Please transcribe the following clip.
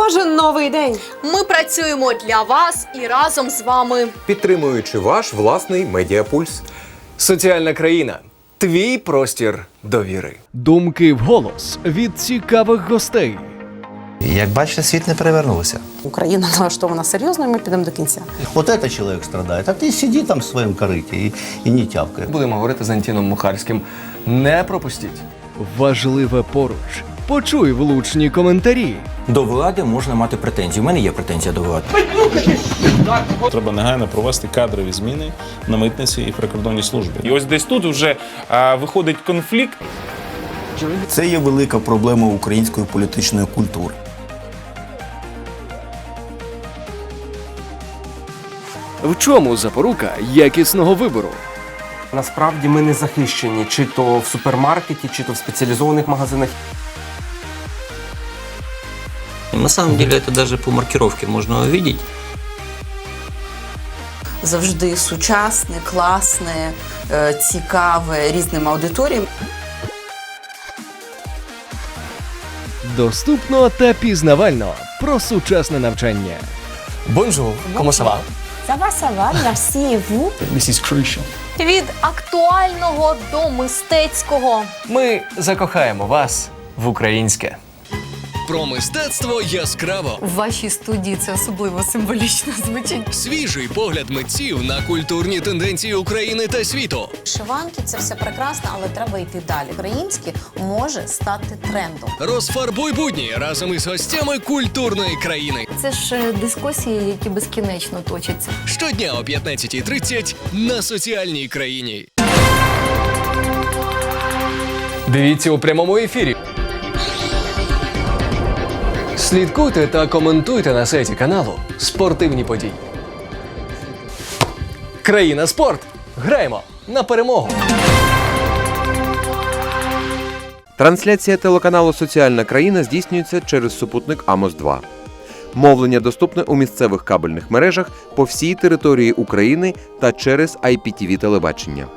кожен новий день. Ми працюємо для вас і разом з вами. підтримуючи ваш власний медіапульс. Соціальна країна. Твій простір довіри. Думки вголос від цікавих гостей. Як бачите, світ не перевернувся. Україна налаштована серйозно, і ми підемо до кінця. Вот этот человек страдает, а ты сиди там в своем корыте и, и не тявкай. Будемо говорити з Антіном Мухарським. Не пропустіть. Важливе поруч. Почуй влучні коментарі. До влади можна мати претензії. У мене є претензія до влади. Треба негайно провести кадрові зміни на митниці і прикордонній службі. І ось десь тут вже а, виходить конфлікт. Це є велика проблема української політичної культури. В чому запорука якісного вибору? Насправді ми не захищені, чи то в супермаркеті, чи то в спеціалізованих магазинах. На самом деле это даже по маркировке можно увидеть. Завжди сучасне, класне, е, цікаве різним аудиторіям. Доступно та пізнавально про сучасне навчання. Бонжур, комосава. Від актуального до мистецького. Ми закохаємо вас в українське. Про мистецтво яскраво. В вашій студії це особливо символічно звучить. Свіжий погляд митців на культурні тенденції України та світу. Шиванки це все прекрасно, але треба йти далі. Українське може стати трендом. Розфарбуй будні разом із гостями культурної країни. Це ж е, дискусії, які безкінечно точаться. Щодня о 15.30 на соціальній країні. Дивіться у прямому ефірі. Слідкуйте та коментуйте на сайті каналу Спортивні події. Країна спорт. Граємо на перемогу. Трансляція телеканалу Соціальна країна здійснюється через супутник Амос 2 Мовлення доступне у місцевих кабельних мережах по всій території України та через IPTV телебачення.